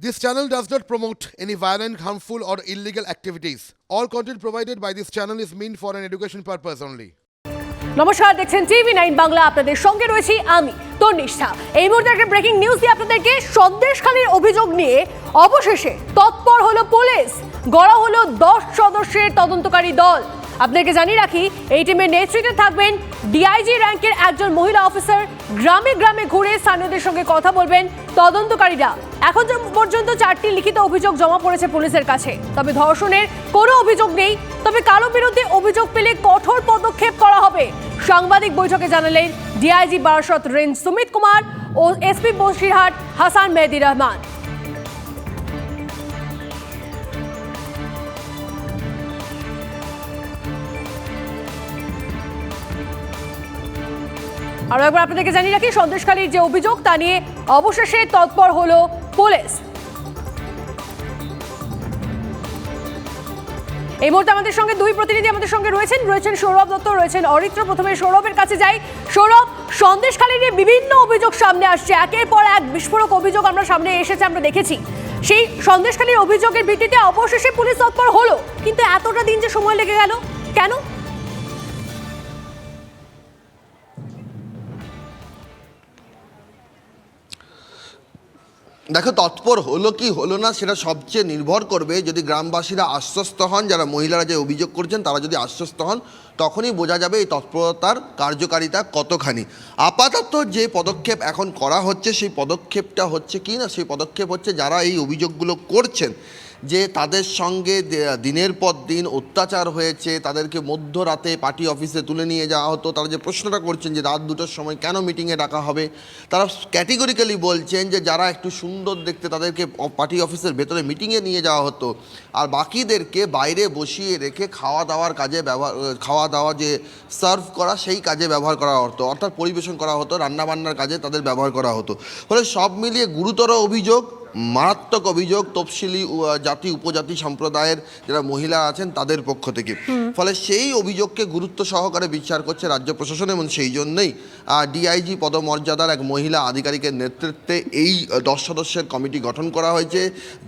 This channel does not promote any violent, harmful, or illegal activities. All content provided by this channel is meant for an education purpose only. নমস্কার দেখছেন TV nine Bangla আপনাদের সঙ্গে রয়েছি আমি তন্নিষ্ঠা এই মুহূর্তে একটা ব্রেকিং নিউজ দিয়ে আপনাদেরকে সন্দেশখালীর অভিযোগ নিয়ে অবশেষে তৎপর হলো পুলিশ গড়া হলো দশ সদস্যের তদন্তকারী দল আপনাকে জানিয়ে রাখি, এই টিমের নেতৃত্বে থাকবেন ডিআইজি র্যাঙ্কের একজন মহিলা অফিসার গ্রামে গ্রামে ঘুরে স্থানীয়দের সঙ্গে কথা বলবেন তদন্তকারীরা। এখন পর্যন্ত চারটি লিখিত অভিযোগ জমা পড়েছে পুলিশের কাছে। তবে ধর্ষণের কোনো অভিযোগ নেই। তবে কারও বিরুদ্ধে অভিযোগ পেলে কঠোর পদক্ষেপ করা হবে। সাংবাদিক বৈঠকে জানালেন ডিআইজি বারাসত রেঞ্জ সুমিত কুমার ও এসপি বসিরহাট হাসান মেহেদি রহমান। আরও একবার আপনাদেরকে জানিয়ে রাখি, সন্দেশখালীর যে অভিযোগ, তা নিয়ে অবশেষে তৎপর হলো পুলিশ। এই মুহূর্তে আমাদের সঙ্গে দুই প্রতিনিধি আমাদের সঙ্গে রয়েছেন। রয়েছেন সৌরভ দত্ত, রয়েছেন অরিত্র। প্রথমে সৌরভের কাছে যাই। সৌরভ সন্দেশখালী নিয়ে বিভিন্ন অভিযোগ সামনে আসছে, একের পর এক বিস্ফোরক অভিযোগ আমরা সামনে এসেছে, আমরা দেখেছি। সেই সন্দেশখালীর অভিযোগের ভিত্তিতে অবশেষে পুলিশ তৎপর হলো। কিন্তু এতটা দিন যে সময় লেগে গেল, কেন? দেখো, তৎপর হলো কি হলো না সেটা সবচেয়ে নির্ভর করবে যদি গ্রামবাসীরা আশ্বস্ত হন, যারা মহিলারা যে অভিযোগ করছেন তারা যদি আশ্বস্ত হন, তখনই বোঝা যাবে এই তৎপরতার কার্যকারিতা কতখানি। আপাতত যে পদক্ষেপ এখন করা হচ্ছে, সেই পদক্ষেপটা হচ্ছে কি না? সেই পদক্ষেপ হচ্ছে যারা এই অভিযোগগুলো করছেন যে তাদের সঙ্গে দিনের পর দিন অত্যাচার হয়েছে, তাদেরকে মধ্যরাতে পার্টি অফিসে তুলে নিয়ে যাওয়া হতো। তারা যে প্রশ্নটা করছেন যে রাত দুটোর সময় কেন মিটিংয়ে ডাকা হবে, তারা ক্যাটেগরিক্যালি বলছেন যে যারা একটু সুন্দর দেখতে তাদেরকে পার্টি অফিসের ভেতরে মিটিংয়ে নিয়ে যাওয়া হতো। আর বাকিদেরকে বাইরে বসিয়ে রেখে খাওয়া দাওয়ার কাজে ব্যবহার খাওয়া দাওয়া যে সার্ভ করা, সেই কাজে ব্যবহার করা হতো। অর্থাৎ পরিবেশন করা হতো, রান্নাবান্নার কাজে তাদের ব্যবহার করা হতো। ফলে সব মিলিয়ে গুরুতর অভিযোগ মারাত্মক অভিযোগ তফসিলি জাতি উপজাতি সম্প্রদায়ের যারা মহিলা আছেন তাদের পক্ষ থেকে। ফলে সেই অভিযোগকে গুরুত্ব সহকারে বিচার করছে রাজ্য প্রশাসন এবং সেই জন্যই ডিআইজি পদমর্যাদার এক মহিলা আধিকারিকের নেতৃত্বে এই দশ সদস্যের কমিটি গঠন করা হয়েছে।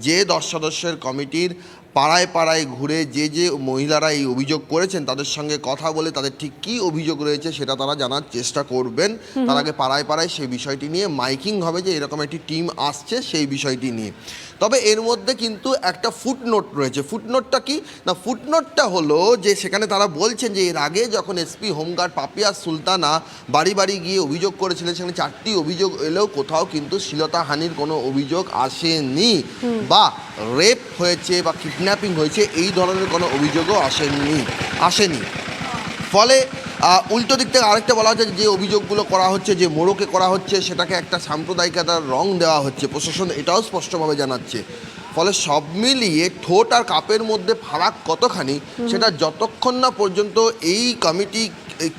যে দশ সদস্যের কমিটির পাড়ায় পাড়ায় ঘুরে যে যে মহিলারা এই অভিযোগ করেছেন তাদের সঙ্গে কথা বলে তাদের ঠিক কি অভিযোগ রয়েছে সেটা তারা জানার চেষ্টা করবেন। তার আগে পাড়ায় পাড়ায় সেই বিষয়টি নিয়ে মাইকিং হবে যে এরকম একটি টিম আসছে সেই বিষয়টি নিয়ে। তবে এর মধ্যে কিন্তু একটা ফুটনোট রয়েছে। ফুটনোটটা কি? না ফুটনোটটা হলো যে সেখানে তারা বলছেন যে এর আগে যখন এসপি হোমগার্ড পাপিয়া সুলতানা বাড়ি বাড়ি গিয়ে অভিযোগ করেছিলেন সেখানে চারটি অভিযোগ এলেও কোথাও কিন্তু শ্লীলতাহানির কোনো অভিযোগ আসেনি বা রেপ হয়েছে বা কিডন্যাপিং হয়েছে এই ধরনের কোনো অভিযোগও আসেনি আসেনি। ফলে উল্টো দিক থেকে আরেকটা বলা হচ্ছে যে অভিযোগগুলো করা হচ্ছে যে মোড়কে করা হচ্ছে সেটাকে একটা সাম্প্রদায়িকতার রং দেওয়া হচ্ছে। প্রশাসন এটাও স্পষ্টভাবে জানাচ্ছে। ফলে সব মিলিয়ে ঠোঁট আর কাপের মধ্যে ফারাক কতখানি সেটা যতক্ষণ না পর্যন্ত এই কমিটি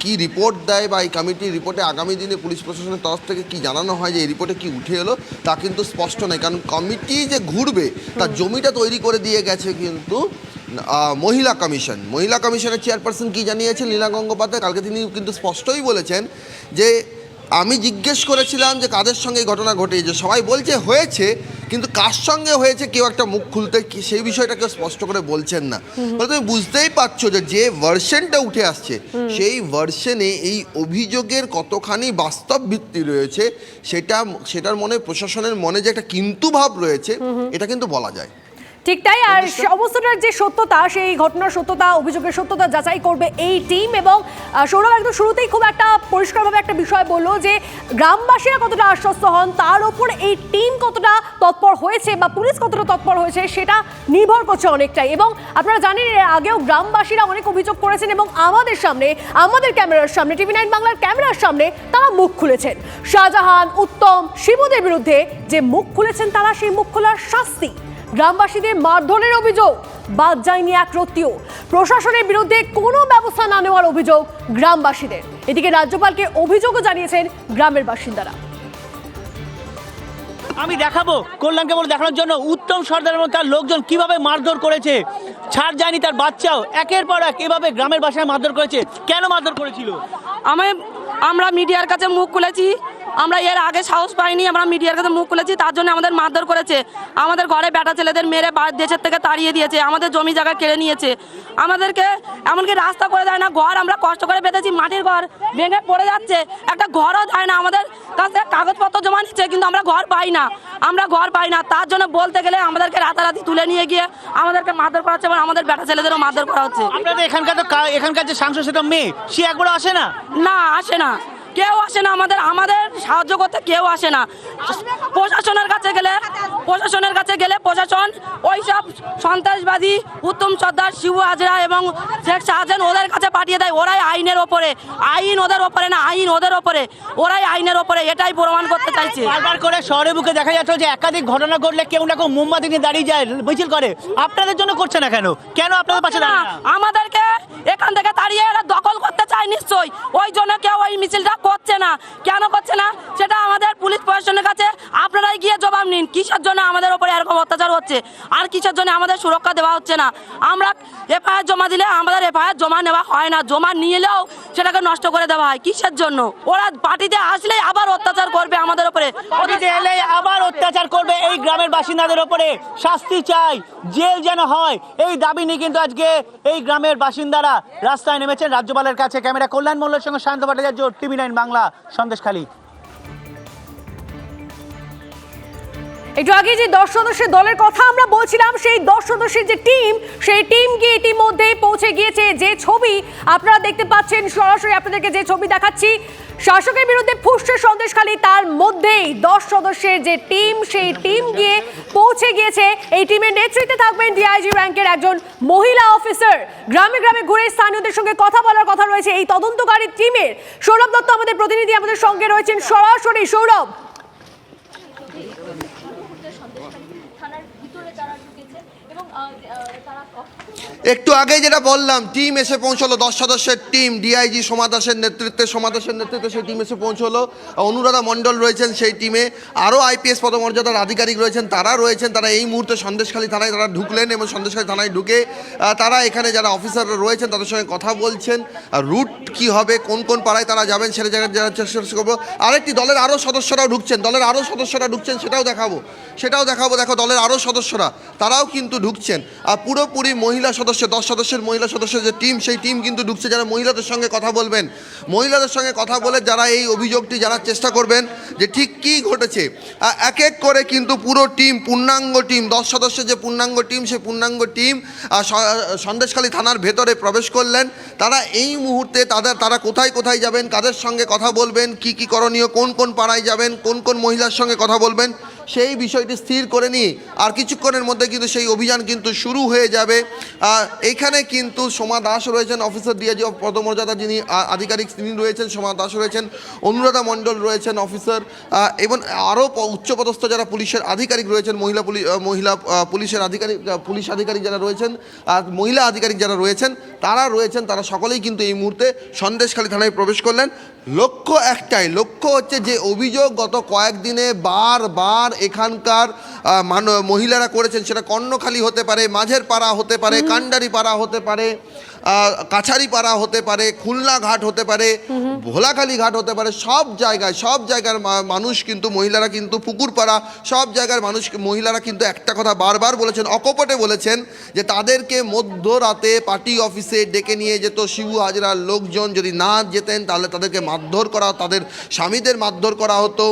কি রিপোর্ট দেয় বা এই কমিটির রিপোর্টে আগামী দিনে পুলিশ প্রশাসনের তরফ থেকে কি জানানো হয় যে এই রিপোর্টে কি উঠে এলো তা কিন্তু স্পষ্ট নয়। কারণ কমিটি যে ঘুরবে তার জমিটা তৈরি করে দিয়ে গেছে কিন্তু মহিলা কমিশন। মহিলা কমিশনের চেয়ারপারসন কি জানিয়েছেন? লীলা গঙ্গোপাধ্যায়? কালকে তিনি কিন্তু স্পষ্টই বলেছেন যে আমি জিজ্ঞেস করেছিলাম যে কাদের সঙ্গে এই ঘটনা ঘটেছে। সবাই বলছে হয়েছে কিন্তু কার সঙ্গে হয়েছে কেউ একটা মুখ খুলতে সেই বিষয়টা কেউ স্পষ্ট করে বলছেন না। তুমি বুঝতেই পারছ যে যে ভার্সনটা উঠে আসছে সেই ভার্সনে এই অভিযোগের কতখানি বাস্তব ভিত্তি রয়েছে সেটা সেটার মনে প্রশাসনের মনে যে একটা কিন্তু ভাব রয়েছে এটা কিন্তু বলা যায়। ঠিক তাই আর অবস্থাটার যে সত্যতা সেই ঘটনার সত্যতা অভিযোগের সত্যতা যাচাই করবে এই টিম এবং সৌরভ একদম শুরুতেই খুব একটা পরিষ্কারভাবে একটা বিষয় বলল যে গ্রামবাসীরা কতটা আশ্বস্ত হন তার উপর এই টিম কতটা তৎপর হয়েছে বা পুলিশ কতটা তৎপর হয়েছে সেটা নির্ভর করছে অনেকটাই। এবং আপনারা জানেন এর আগেও গ্রামবাসীরা অনেক অভিযোগ করেছেন এবং আমাদের সামনে আমাদের ক্যামেরার সামনে টিভি নাইন বাংলার ক্যামেরার সামনে তারা মুখ খুলেছেন। শাহজাহান উত্তম শিবুদের বিরুদ্ধে যে মুখ খুলেছেন তারা সেই মুখ খোলার শাস্তি গ্রামবাসীদের মারধরের অভিযোগ। বাদ যায়নি এক রত্তিও। প্রশাসনের বিরুদ্ধে কোনো ব্যবস্থা না নেওয়ার অভিযোগ গ্রামবাসীদের। এদিকে রাজ্যপালকে অভিযোগও জানিয়েছেন গ্রামের বাসিন্দারা। আমি দেখাবো কল্যাণকে বলে দেখানোর জন্য। উত্তম সর্দার এবং তার লোকজন কীভাবে মারধর করেছে ছাড় যায়নি তার বাচ্চাও। একের পর এক এভাবে গ্রামের বাসায় মারধর করেছে। কেন মারধর করেছিল? আমি আমরা মিডিয়ার কাছে মুখ খুলেছি। আমরা এর আগে সাহস পাইনি আমরা মিডিয়ার কাছে মুখ খুলেছি তার জন্য আমাদের মারধর করেছে। আমাদের ঘরে বেটা ছেলেদের মেরে দেশের থেকে তাড়িয়ে দিয়েছে আমাদের জমি জায়গা কেড়ে নিয়েছে। আমাদেরকে এমনকি রাস্তা করে দেয় না ঘর আমরা কষ্ট করে বেঁধেছি মাটির ঘর ভেঙে পড়ে যাচ্ছে। একটা ঘরও দেয় না আমাদের কাছে কাগজপত্র জমা নিচ্ছে কিন্তু আমরা ঘর পাই না। আমরা ঘর পাই না তার জন্য বলতে গেলে আমাদেরকে রাতারাতি তুলে নিয়ে গিয়ে আমাদেরকে মারধর করা হচ্ছে এবং আমাদের বেটা ছেলেদেরও মারধর করা হচ্ছে। আপনাদের এখানকার তো এখানকার যে সাংসদ সেটা মেয়ে সে একবারও আসে না? না আসে না। কেউ আসে না আমাদের আমাদের সাহায্য করতে কেউ আসে না। প্রশাসনের কাছে গেলে প্রশাসনের কাছে গেলে প্রশাসন ওই সব সন্ত্রাসবাদী উত্তম সর্দার শিবু হাজরা এবং শেখ শাহজাহান ওদের কাছে পাঠিয়ে দেয়। ওরাই আইনের ওপরে। আইন ওদের ওপরে না আইন ওদের ওপরে। ওরাই আইনের ওপরে এটাই প্রমাণ করতে চাইছে। বারবার করে শহরের বুকে দেখা যাচ্ছে যে একাধিক ঘটনা ঘটলে কেউ না কেউ মোমবাতি নিয়ে দাঁড়িয়ে যায় মিছিল করে। আপনাদের জন্য করছে না কেন? কেন আপনাদের পাশে না, না? আমাদেরকে এখান থেকে তাড়িয়ে এরা দখল করতে চায় নিশ্চয়ই। ওই জন্য কেউ ওই মিছিলটা করছে না। কেন করছে না? সেটা আমাদের পুলিশ প্রশাসনের কাছে আপনারাই গিয়ে জবাব নিন। কিসের জন্য আমাদের উপরে এরকম অত্যাচার হচ্ছে? আর কিসের জন্য আমাদের সুরক্ষা দেওয়া হচ্ছে না? আমরা এফআইআর জমা দিলে আমাদের এফআইআর জমা নেওয়া হয় না। জমা নিলেও সেটাকে নষ্ট করে দেওয়া হয়। কিসের জন্য? ওরা পার্টিতে আসলেই আবার অত্যাচার করবে আমাদের উপরে। পার্টিতে এলে আবার অত্যাচার করবে এই গ্রামের বাসিন্দাদের উপরে। শাস্তি চাই। জেল যেন হয়। এই দাবি নিয়ে কিন্তু আজকে এই গ্রামের বাসিন্দারা রাস্তায় নেমেছেন। রাজ্যপালের কাছে ক্যামেরা কল্যাণ মল্লের সঙ্গে শান্ত ভট্টাচার্য, টিভি নাইন বাংলা, সন্দেশখালী। একটু আগে যে দশ সদস্যের দলের কথা আমরা বলছিলাম, সেই দশ সদস্যের যে টিম, সেই টিম গিয়ে ইতিমধ্যেই পৌঁছে গিয়েছে। যে ছবি আপনারা দেখতে পাচ্ছেন, সরাসরি আপনাদেরকে যে ছবি দেখাচ্ছি, শাসকের বিরুদ্ধে ফুসছে সন্দেশখালী তার মধ্যেই দশ সদস্যের যে টিম, সেই টিম গিয়ে পৌঁছে গিয়েছে। এই টিমের নেতৃত্বে থাকবেন ডিআইজি র্যাঙ্কের একজন মহিলা অফিসার। গ্রামে গ্রামে ঘুরে স্থানীয়দের সঙ্গে কথা বলার কথা রয়েছে। এই তদন্তকারী টিমের সৌরভ দত্ত আমাদের প্রতিনিধি, আমাদের সঙ্গে রয়েছেন সরাসরি। সৌরভ একটু আগে যেটা বললাম টিম এসে পৌঁছলো, দশ সদস্যের টিম ডিআইজি সোমা দাসের নেতৃত্বে, সোমা দাসের নেতৃত্বে সেই টিম এসে পৌঁছলো। অনুরাধা মণ্ডল রয়েছেন সেই টিমে আরও আইপিএস পদমর্যাদার আধিকারিক রয়েছেন, তারা রয়েছেন, তারা এই মুহূর্তে সন্দেশখালী থানায়, তারা ঢুকলেন এবং সন্দেশখালী থানায় ঢুকে তারা এখানে যারা অফিসাররা রয়েছেন, তাদের সঙ্গে কথা বলছেন। রুট কি হবে, কোন কোন পাড়ায় তারা যাবেন, সেটা জায়গায় যারা চেষ্টা করব। আরেকটি দলের আরও সদস্যরাও ঢুকছেন, দলের আরও সদস্যরা ঢুকছেন, সেটাও দেখাবো। সেটাও দেখাবো, দেখো, দলের আরও সদস্যরা, তারাও কিন্তু ঢুকছেন। আর পুরোপুরি মহিলা সদস্য দশ সদস্যের মহিলা সদস্যের যে টিম সেই টিম কিন্তু ঢুকছে যারা মহিলাদের সঙ্গে কথা বলবেন। মহিলাদের সঙ্গে কথা বলে যারা এই অভিযোগটি জানার চেষ্টা করবেন যে ঠিক কী ঘটেছে। এক এক করে কিন্তু পুরো টিম পূর্ণাঙ্গ টিম দশ সদস্যের যে পূর্ণাঙ্গ টিম সেই পূর্ণাঙ্গ টিম সন্দেশখালী থানার ভেতরে প্রবেশ করলেন। তারা এই মুহূর্তে তাদের, তারা কোথায় কোথায় যাবেন, কাদের সঙ্গে কথা বলবেন, কি কি করণীয়, কোন কোন পাড়ায় যাবেন, কোন কোন মহিলার সঙ্গে কথা বলবেন সেই বিষয়টি স্থির করে নিয়ে আর কিছুক্ষণের মধ্যে কিন্তু সেই অভিযান কিন্তু শুরু হয়ে যাবে। এখানে কিন্তু সোমা দাস রয়েছেন, অফিসার ডিআইজি অফ পদমর্যাদা যিনি আধিকারিক তিনি রয়েছেন, সোমা দাস রয়েছেন, অনুরাধা মণ্ডল রয়েছেন, অফিসার এবং আরও উচ্চপদস্থ যারা পুলিশের আধিকারিক রয়েছেন, মহিলা পুলিশ মহিলা পুলিশের আধিকারিক পুলিশ আধিকারিক যারা রয়েছেন আর মহিলা আধিকারিক যারা রয়েছেন, তারা রয়েছেন, তারা সকলেই কিন্তু এই মুহূর্তে সন্দেশখালী থানায় প্রবেশ করলেন। লক্ষ্য একটাই, লক্ষ্য হচ্ছে যে অভিযোগ গত কয়েকদিনে বারবার এখানকার মান মহিলারা করেছেন সেটা কর্ণখালী হতে পারে মাঝের পাড়া হতে পারে কান্ডারি পাড়া হতে পারে। আহ, কাছারি পাড়া হতে পারে খুলনা ঘাট হতে পারে ভোলাখালী ঘাট হতে পারে সব জায়গায় সব জায়গার মানুষ কিন্তু মহিলারা কিন্তু পুকুর পাড়া সব জায়গার মানুষ মহিলারা কিন্তু একটা কথা বারবার বলেছেন অকপটে বলেছেন যে তাদেরকে মধ্যরাতে পার্টি অফিসে ডেকে নিয়ে যেত শিবু হাজরার লোকজন যদি না যেতেন তাহলে তাদেরকে মারধর করা তাদের স্বামীদের মারধর করা হতো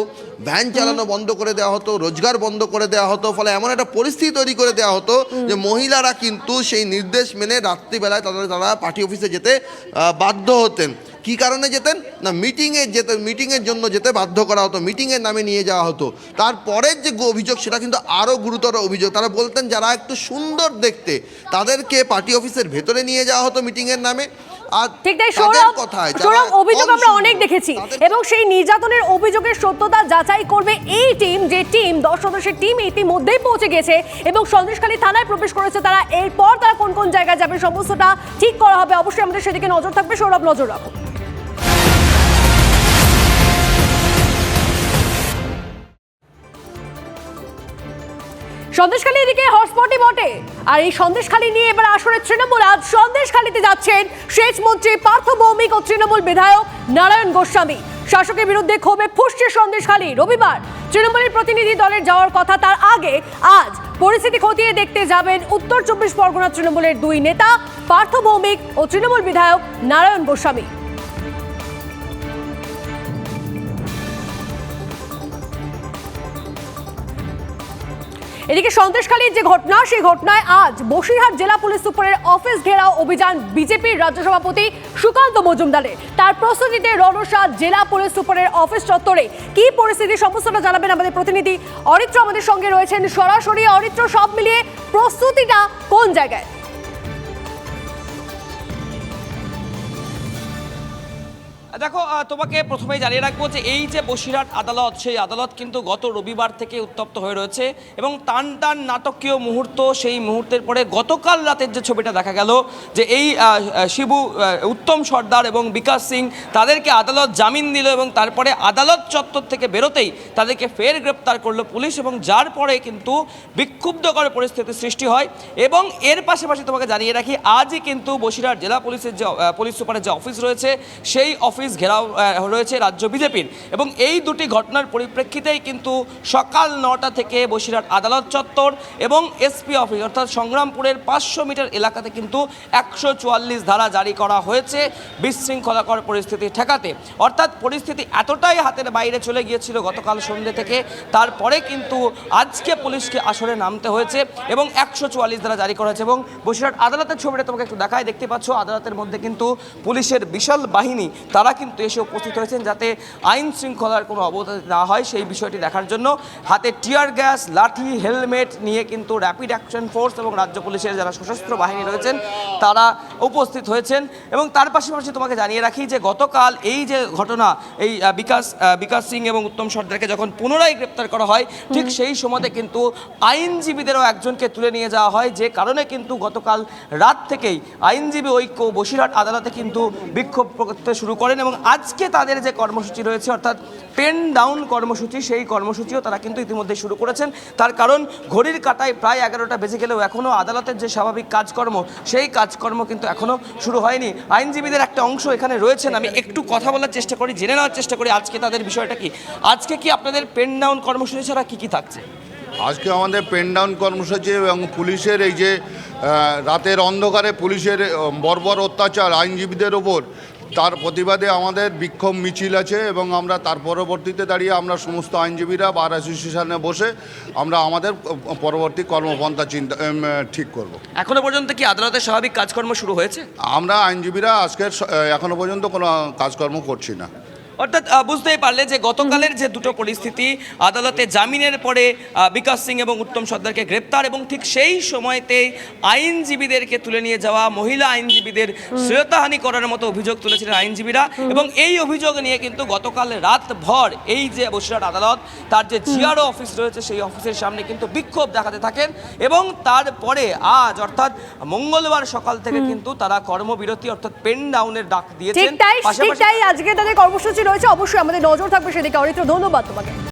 ভ্যান চালানো বন্ধ করে দেওয়া হতো রোজগার বন্ধ করে দেওয়া হতো ফলে এমন একটা পরিস্থিতি তৈরি করে দেওয়া হতো যে মহিলারা কিন্তু সেই নির্দেশ মেনে রাত্রিবেলায় তাদের তারা পার্টি অফিসে যেতে বাধ্য হতেন। কি কারণে যেতেন? না, মিটিংয়ে যেতে, মিটিংয়ের জন্য যেতে বাধ্য করা হতো, মিটিংয়ের নামে নিয়ে যাওয়া হতো। তারপরের যে অভিযোগ, সেটা কিন্তু আরও গুরুতর অভিযোগ। তারা বলতেন, যারা একটু সুন্দর দেখতে, তাদেরকে পার্টি অফিসের ভেতরে নিয়ে যাওয়া হতো মিটিংয়ের নামে। ঠিক তাই সৌরভ সৌরভ অভিযোগ আমরা অনেক দেখেছি। এবং সেই নির্যাতনের অভিযোগের সত্যতা যাচাই করবে এই টিম যে টিম দশ সদস্যের টিম ইতিমধ্যেই পৌঁছে গেছে এবং সন্দেশখালী থানায় প্রবেশ করেছে তারা। এরপর তারা কোন কোন জায়গায় যাবে সমস্তটা ঠিক করা হবে। অবশ্যই আমাদের সেদিকে নজর থাকবে। সৌরভ নজর রাখো। সন্দেশখালী এদিকে হটস্পটই বটে। আর এই সন্দেশখালী নিয়ে এবার আসরে তৃণমূল। আজ সন্দেশখালীতে যাচ্ছেন সেচ মন্ত্রী পার্থ ভৌমিক ও তৃণমূল বিধায়ক নারায়ণ গোস্বামী। শাসকের বিরুদ্ধে ক্ষোভে ফুসছে সন্দেশখালী। রবিবার তৃণমূলের প্রতিনিধি দলের যাওয়ার কথা তার আগে আজ পরিস্থিতি খতিয়ে দেখতে যাবেন উত্তর চব্বিশ পরগনা তৃণমূলের দুই নেতা, পার্থ ভৌমিক ও তৃণমূল বিধায়ক নারায়ণ গোস্বামী। এদিকে সন্ত্রাসকালীর যে ঘটনা, সেই ঘটনায় আজ বসিরহাট জেলা পুলিশ সুপারের অফিস ঘেরাও অভিযান বিজেপির রাজ্য সভাপতি সুকান্ত মজুমদারের। তার প্রস্তুতিতে রণসা জেলা পুলিশ সুপারের অফিস চত্বরে কি পরিস্থিতি, সমস্তটা জানাবেন আমাদের প্রতিনিধি অরিত্র আমাদের সঙ্গে রয়েছেন। সরাসরি অরিত্র, সব মিলিয়ে প্রস্তুতিটা কোন জায়গায়? দেখো তোমাকে প্রথমেই জানিয়ে রাখব যে এই যে বসিরহাট আদালত, সেই আদালত কিন্তু গত রবিবার থেকে উত্তপ্ত হয়ে রয়েছে এবং টান টান নাটকীয় মুহূর্ত সেই মুহূর্তের পরে গতকাল রাতের যে ছবিটা দেখা গেল যে এই শিবু উত্তম সর্দার এবং বিকাশ সিং তাদেরকে আদালত জামিন দিল এবং তারপরে আদালত চত্বর থেকে বেরোতেই তাদেরকে ফের গ্রেপ্তার করল পুলিশ এবং যার পরে কিন্তু বিক্ষুব্ধকর পরিস্থিতির সৃষ্টি হয় এবং এর পাশাপাশি তোমাকে জানিয়ে রাখি, আজই কিন্তু বসিরহাট জেলা পুলিশের যে পুলিশ সুপারের যে অফিস রয়েছে, সেই অফিস ঘেরাও রয়েছে রাজ্য বিজেপির। এবং এই দুটি ঘটনার পরিপ্রেক্ষিতেই কিন্তু সকাল নটা থেকে বসিরহাট আদালত চত্বর এবং এসপি অফিস, অর্থাৎ সংগ্রামপুরের পাঁচশো মিটার এলাকাতে কিন্তু একশো চুয়াল্লিশ ধারা জারি করা হয়েছে বিশৃঙ্খলাকর পরিস্থিতি ঠেকাতে। অর্থাৎ পরিস্থিতি এতটাই হাতের বাইরে চলে গিয়েছিল গতকাল সন্ধ্যে থেকে, তারপরে কিন্তু আজকে পুলিশকে আসরে নামতে হয়েছে এবং একশো চুয়াল্লিশ ধারা জারি করা হয়েছে। এবং বসিরহাট আদালতের ছবিটা তোমাকে একটু দেখায়, দেখতে পাচ্ছ আদালতের মধ্যে কিন্তু পুলিশের বিশাল বাহিনী, তারা কিন্তু এসে উপস্থিত হয়েছেন যাতে আইন শৃঙ্খলার কোনো অবদান না হয় সেই বিষয়টি দেখার জন্য। হাতে টিয়ার গ্যাস লাঠি হেলমেট নিয়ে কিন্তু র্যাপিড অ্যাকশন ফোর্স এবং রাজ্য পুলিশের যারা সশস্ত্র বাহিনী রয়েছেন তারা উপস্থিত হয়েছেন। এবং তার পাশাপাশি তোমাকে জানিয়ে রাখি যে গতকাল এই যে ঘটনা এই বিকাশ বিকাশ সিং এবং উত্তম সর্দারকে যখন পুনরায় গ্রেপ্তার করা হয় ঠিক সেই সময়তে কিন্তু আইনজীবীদেরও একজনকে তুলে নিয়ে যাওয়া হয় যে কারণে কিন্তু গতকাল রাত থেকেই আইনজীবী ঐক্য বসিরহাট আদালতে কিন্তু বিক্ষোভ করতে শুরু করেন এবং আজকে তাদের যে কর্মসূচি রয়েছে, অর্থাৎ পেন ডাউন কর্মসূচি, সেই কর্মসূচিও তারা কিন্তু ইতিমধ্যে শুরু করেছেন। তার কারণ, ঘড়ির কাটায় প্রায় এগারোটা বেজে গেলেও এখনও আদালতের যে স্বাভাবিক কাজকর্ম, সেই কাজকর্ম কিন্তু এখনও শুরু হয়নি। আইনজীবীদের একটা অংশ এখানে রয়েছেন, আমি একটু কথা বলার চেষ্টা করি, জেনে নেওয়ার চেষ্টা করি আজকে তাদের বিষয়টা কি। আজকে কি আপনাদের পেন ডাউন কর্মসূচি ছাড়া কী কী থাকছে? আজকে আমাদের পেন ডাউন কর্মসূচি এবং পুলিশের এই যে রাতের অন্ধকারে পুলিশের বর্বর অত্যাচার আইনজীবীদের ওপর তার প্রতিবাদে আমাদের বিক্ষোভ মিছিল আছে এবং আমরা তার পরবর্তীতে দাঁড়িয়ে আমরা সমস্ত আইনজীবীরা বার অ্যাসোসিয়েশনে বসে আমরা আমাদের পরবর্তী কর্মপন্থা চিন্তা ঠিক করব। এখনও পর্যন্ত কি আদালতের স্বাভাবিক কাজকর্ম শুরু হয়েছে আমরা আইনজীবীরা আজকের এখনও এখনও পর্যন্ত কোনো কাজকর্ম করছি না অর্থাৎ বুঝতেই পারলে যে গতকালের যে দুটো পরিস্থিতি আদালতে জামিনের পরে বিকাশ সিং এবং উত্তম সর্দারকে গ্রেপ্তার এবং ঠিক সেই সময়তে আইনজীবীদেরকে তুলে নিয়ে যাওয়া মহিলা আইনজীবীদের শ্রেয়তাহানি করার মতো অভিযোগ তুলেছিলেন আইনজীবীরা এবং এই অভিযোগ নিয়ে কিন্তু গতকাল রাতভর এই যে বসিরহাট আদালত তার যে জিআরও অফিস রয়েছে সেই অফিসের সামনে কিন্তু বিক্ষোভ দেখাতে থাকেন এবং তারপরে আজ অর্থাৎ মঙ্গলবার সকাল থেকে কিন্তু তারা কর্মবিরতি অর্থাৎ পেন ডাউনের ডাক দিয়েছেন। আজকে তাদের কর্মসূচি রয়েছে অবশ্যই আমাদের নজর থাকবে সেদিকে। অরিত্র ধন্যবাদ তোমাকে।